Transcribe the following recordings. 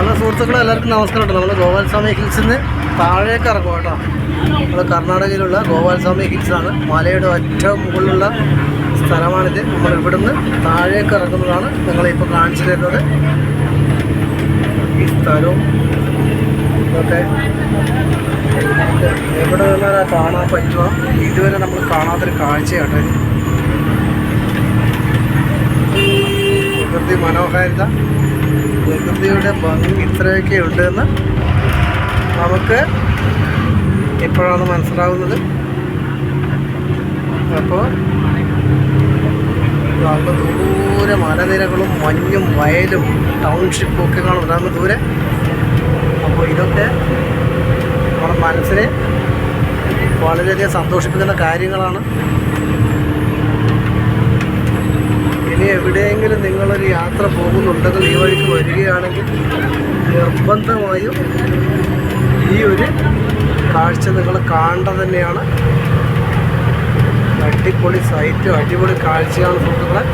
Hello സുഹൃത്തുക്കളെ എല്ലാവർക്കും നമസ്കാരം കേട്ടോ. നമ്മൾ ഗോപാൽസ്വാമി ഹിൽസിൽ നിന്ന് താഴേക്ക് ഇറങ്ങും കേട്ടോ. നമ്മൾ കർണാടകയിലുള്ള ഗോപാൽസ്വാമി ഹിൽസാണ് മലയുടെ ഏറ്റവും മുകളിലുള്ള സ്ഥലമാണിത്. നമ്മൾ ഇവിടുന്ന് താഴേക്ക് ഇറങ്ങുന്നതാണ് നിങ്ങളിപ്പോൾ കാണിച്ചു തരുന്നത്. ഈ സ്ഥലവും ഇതൊക്കെ എവിടെ നിന്നാലാ കാണാൻ പറ്റുക? ഇതുവരെ നമ്മൾ കാണാത്തൊരു കാഴ്ചയാണ്. പ്രകൃതി മനോഹാരിത. പ്രകൃതിയുടെ ഭംഗി ഇത്രയൊക്കെ ഉണ്ടെന്ന് നമുക്ക് ഇപ്പോഴാണ് മനസ്സിലാവുന്നത്. അപ്പോൾ അങ്ങ് ദൂരെ മലനിരകളും മഞ്ഞും വയലും ടൗൺഷിപ്പും ഒക്കെ കാണും. അങ്ങ് ദൂരെ. അപ്പോൾ ഇതൊക്കെ നമ്മുടെ മനസ്സിനെ വളരെയധികം സന്തോഷിപ്പിക്കുന്ന കാര്യങ്ങളാണ് ഇനി എവിടെയെങ്കിലും നിങ്ങളൊരു യാത്ര പോകുന്നുണ്ടെങ്കിൽ ഈ വഴിക്ക് വരികയാണെങ്കിൽ നിർബന്ധമായും ഈ ഒരു കാഴ്ച നിങ്ങൾ കാണേണ്ടത് തന്നെയാണ്. അടിപൊളി സൈറ്റും അടിപൊളി കാഴ്ചയാണ് സുഹൃത്തുക്കളെ.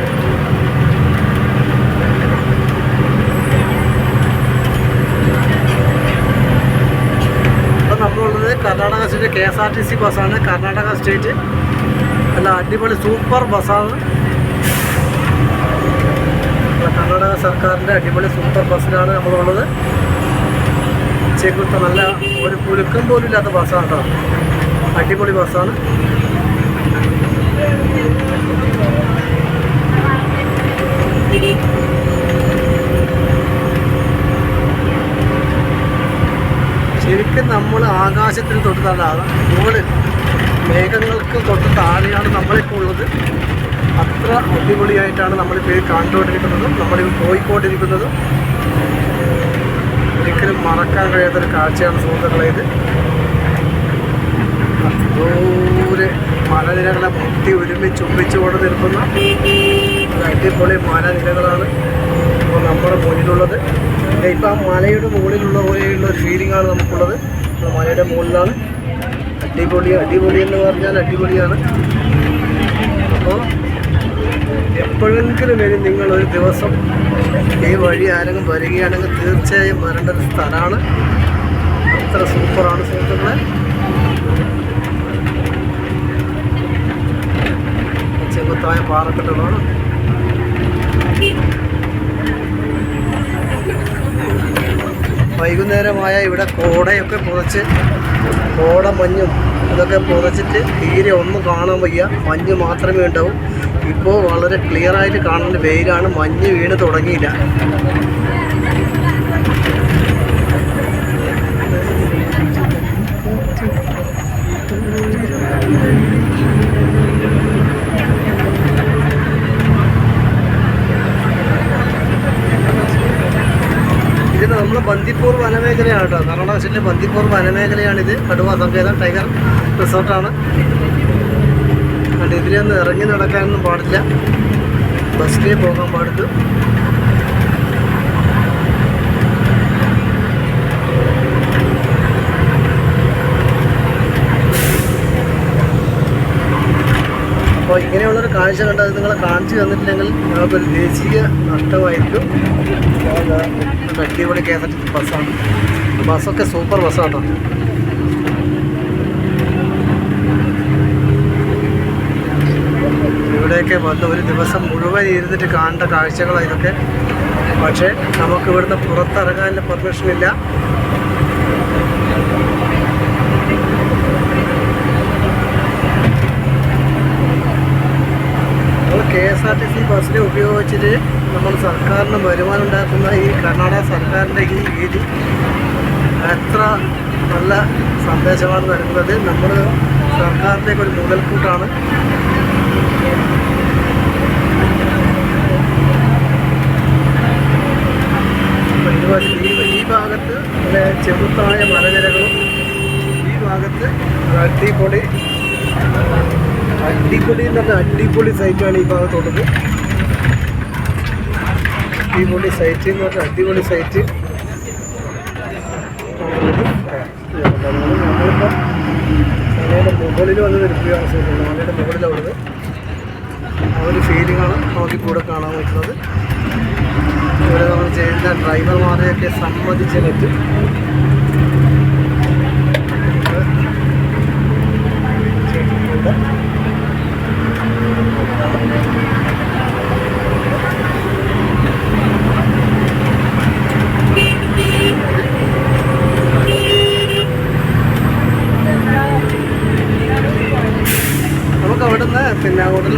നമ്മളുള്ളത് Karnataka state K S R T C ബസ്സാണ് കർണാടക സ്റ്റേറ്റ് അല്ല അടിപൊളി സൂപ്പർ ബസ്സാണ് കർണാടക സർക്കാരിന്റെ അടിപൊളി സൂപ്പർ ബസ്സിലാണ് നമ്മളുള്ളത്. ഉച്ചയ്ക്കുത്ത നല്ല ഒരു കുലുക്കം പോലും ഇല്ലാത്ത ബസ്സാണ് കേട്ടോ. അടിപൊളി ബസ്സാണ്. ശരിക്കും നമ്മൾ ആകാശത്തിന് തൊട്ട് താഴെ മുകളിൽ മേഘങ്ങൾക്ക് തൊട്ട് താഴെയാണ് നമ്മളിപ്പോൾ ഉള്ളത്. അത്ര അടിപൊളിയായിട്ടാണ് നമ്മളിപ്പോൾ കണ്ടുകൊണ്ടിരിക്കുന്നതും നമ്മളിത് പോയിക്കൊണ്ടിരിക്കുന്നതും. ഒരിക്കലും മറക്കാൻ കഴിയാത്തൊരു കാഴ്ചയാണ് സുഹൃത്തുക്കളെ ഇത്. ദൂരെ മലനിരകളെ മുട്ടി ഒരുമിച്ച് ഒപ്പിച്ചുകൊണ്ട് നിൽക്കുന്ന അടിപൊളി മലനിരകളാണ് ഇപ്പോൾ നമ്മുടെ മുന്നിലുള്ളത്. ഇപ്പോൾ ആ മലയുടെ മുകളിലുള്ള പോലെയുള്ള ഒരു ഫീലിംഗ് ആണ് നമുക്കുള്ളത്. മലയുടെ മുകളിലാണ്. അടിപൊളി അടിപൊളി എന്ന് പറഞ്ഞാൽ അടിപൊളിയാണ്. അപ്പോൾ എപ്പോഴെങ്കിലും വരും നിങ്ങൾ ഒരു ദിവസം ഈ വഴി ആരെങ്കിലും വരികയാണെങ്കിൽ തീർച്ചയായും വരേണ്ട ഒരു സ്ഥലമാണ്. അത്ര സൂപ്പറാണ് സുഹൃത്തുക്കളെ. ചെങ്കുത്തായ പാറക്കെട്ടുകളാണ്. വൈകുന്നേരമായ ഇവിടെ കോടയൊക്കെ പുതച്ച് കോട മഞ്ഞും ഇതൊക്കെ പുതച്ചിട്ട് തീരെ ഒന്നും കാണാൻ വയ്യ. മഞ്ഞ് മാത്രമേ ഉണ്ടാവൂ. ഇപ്പോൾ വളരെ ക്ലിയർ ആയിട്ട് കാണുന്ന വെയിലാണ്. മഞ്ഞ് വീണ് തുടങ്ങിയില്ല. നമ്മൾ ബന്ദിപ്പൂർ വനമേഖലയാണ് കേട്ടോ. സ്റ്റേറ്റിലെ ബന്ദിപ്പൂർ വനമേഖലയാണിത്. കടുവ സങ്കേതം ടൈഗർ റിസോർട്ടാണ്. അതുകൊണ്ട് ഇതിലൊന്നും ഇറങ്ങി നടക്കാനൊന്നും പാടില്ല. ബസ്സിലേ പോകാൻ പാടില്ല അപ്പോൾ ഇങ്ങനെയുള്ളൊരു കാഴ്ച കണ്ടത് നിങ്ങളെ കാണിച്ചു തന്നിട്ടില്ലെങ്കിൽ നിങ്ങൾക്കൊരു ദേശീയ നഷ്ടമായിരിക്കും. അടിപൊളി K S R T C ബസ്സാണ് ബസ്സൊക്കെ സൂപ്പർ ബസ്സാണ് കേട്ടോ ഇവിടെയൊക്കെ വന്ന് ഒരു ദിവസം മുഴുവൻ ഇരുന്നിട്ട് കാണേണ്ട കാഴ്ചകളാണ് ഇതൊക്കെ. പക്ഷേ നമുക്ക് ഇവിടുന്ന് പുറത്തിറങ്ങാനുള്ള പെർമിഷൻ ഇല്ല. K S R T C ബസ്സിനെ ഉപയോഗിച്ചിട്ട് നമ്മൾ സർക്കാരിന് വരുമാനം ഉണ്ടാക്കുന്ന ഈ കർണാടക സർക്കാരിന്റെ ഈ രീതി എത്ര നല്ല സന്ദേശമാണ് നൽകുന്നത്. നമ്മൾ സർക്കാരിലേക്ക് ഒരു മുതൽക്കൂട്ടാണ് അപ്പോൾ ഇതുപോലെ ഈ ഈ ഭാഗത്ത് ചെറുത്തായ മലനിരകളും ഈ ഭാഗത്ത് അടിപൊളി അടിപൊളി എന്ന് പറഞ്ഞാൽ അടിപൊളി സൈറ്റാണ് ഈ ഭാഗത്തുള്ളത്. അടിപൊളി സൈറ്റ് എന്ന് പറഞ്ഞാൽ അടിപൊളി സൈറ്റ്. മലയുടെ മുകളിൽ വന്ന് നിൽക്കുകയാണ് സുഹൃത്തുക്കളെ മലയുടെ മുകളിലുള്ളത് ആ ഒരു ഫീലിംഗാണ് നമുക്ക് കൂടെ കാണാൻ പറ്റുന്നത്. ഇവിടെ നമ്മൾ ചെയ്യുന്ന ഡ്രൈവർമാരെയൊക്കെ സമ്മതിച്ചേ പറ്റും.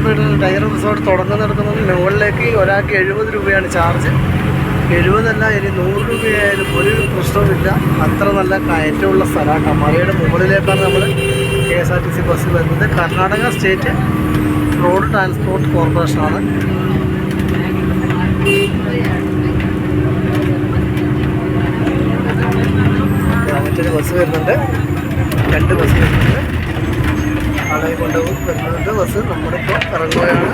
പോയിട്ട് ടൈഗർ റിസോർട്ട് തുടങ്ങുന്നിടത്തുനിന്ന് മുകളിലേക്ക് ഒരാൾക്ക് എഴുപത് രൂപയാണ് ചാർജ്. എഴുപതല്ല ഇനി നൂറ് രൂപയായാലും ഒരു പ്രശ്നവുമില്ല. അത്ര നല്ല കയറ്റമുള്ള സ്ഥലമാണ്. കമാലയുടെ മുകളിലേക്കാണ് നമ്മൾ K S R T C bus വരുന്നത്. കർണാടക സ്റ്റേറ്റ് റോഡ് ട്രാൻസ്പോർട്ട് കോർപ്പറേഷനാണ് മറ്റൊരു ബസ് വരുന്നുണ്ട് രണ്ട് ബസ് വരുന്നുണ്ട് ആളെ കൊണ്ടുപോകും വരുന്നുണ്ട് ബസ് നമ്മളിപ്പോൾ ഇറങ്ങുകയാണ്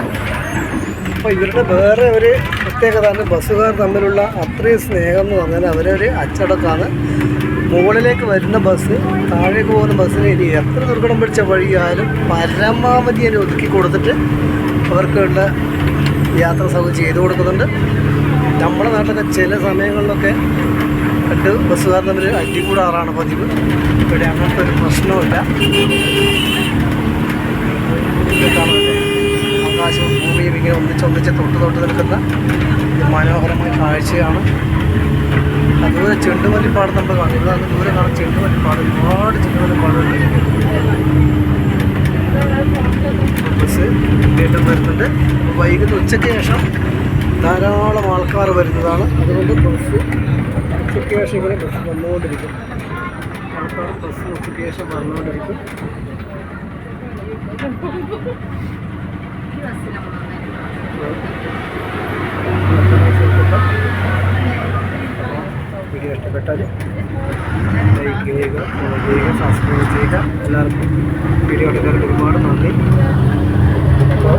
അപ്പോൾ ഇവരുടെ വേറെ ഒരു പ്രത്യേകത ബസ്സുകാർ തമ്മിലുള്ള അത്രയും സ്നേഹം എന്ന് പറഞ്ഞാൽ അവരൊരു അച്ചടക്കമാണ്. മുകളിലേക്ക് വരുന്ന ബസ് താഴേക്ക് പോകുന്ന ബസ്സിന് ഇനി എത്ര ദുർഘടം പിടിച്ച വഴിയായാലും പരമാവധി അതിന് ഒതുക്കി കൊടുത്തിട്ട് അവർക്കുള്ള യാത്ര സൗകര്യം ചെയ്തു കൊടുക്കുന്നുണ്ട്. നമ്മുടെ നാട്ടിലൊക്കെ ചില സമയങ്ങളിലൊക്കെ രണ്ട് ബസ്സുകാർ തമ്മിൽ അടികൂടാറാണ് പതിവ്. ഇവിടെ അങ്ങനത്തെ ഒരു പ്രശ്നമില്ല ഇങ്ങനെ ഒന്നിച്ചൊന്നിച്ച് തൊട്ട് തൊട്ട് നിൽക്കുന്ന മനോഹരമായ കാഴ്ചയാണ്. അതുപോലെ ചെണ്ടുമല്ലിപ്പാട് നമ്മൾ കാണും. അത് ദൂരെ കാണാൻ ചെണ്ടുമല്ലിപ്പാട് ഒരുപാട് ചെണ്ടുമല്ലിപ്പാടുണ്ട് ബസ് വീണ്ടും വരുന്നുണ്ട്. വൈകുന്നേരം ഉച്ചയ്ക്ക് ശേഷം ധാരാളം ആൾക്കാർ വരുന്നതാണ്. അതുകൊണ്ട് ബസ് ഉച്ചയ്ക്ക് ശേഷം ഇവിടെ ബസ് വന്നുകൊണ്ടിരിക്കും. ആൾക്കാർ ബസ് ഉച്ചയ്ക്ക് ശേഷം വന്നുകൊണ്ടിരിക്കും. വീഡിയോ ഇഷ്ടപ്പെട്ടാൽ ലൈക്ക് ചെയ്യുക ഫോളോ ചെയ്യുക സബ്സ്ക്രൈബ് ചെയ്യുക. എല്ലാവർക്കും വീഡിയോ എടുക്കാനായിട്ട് ഒരുപാട് നന്ദി. അപ്പോൾ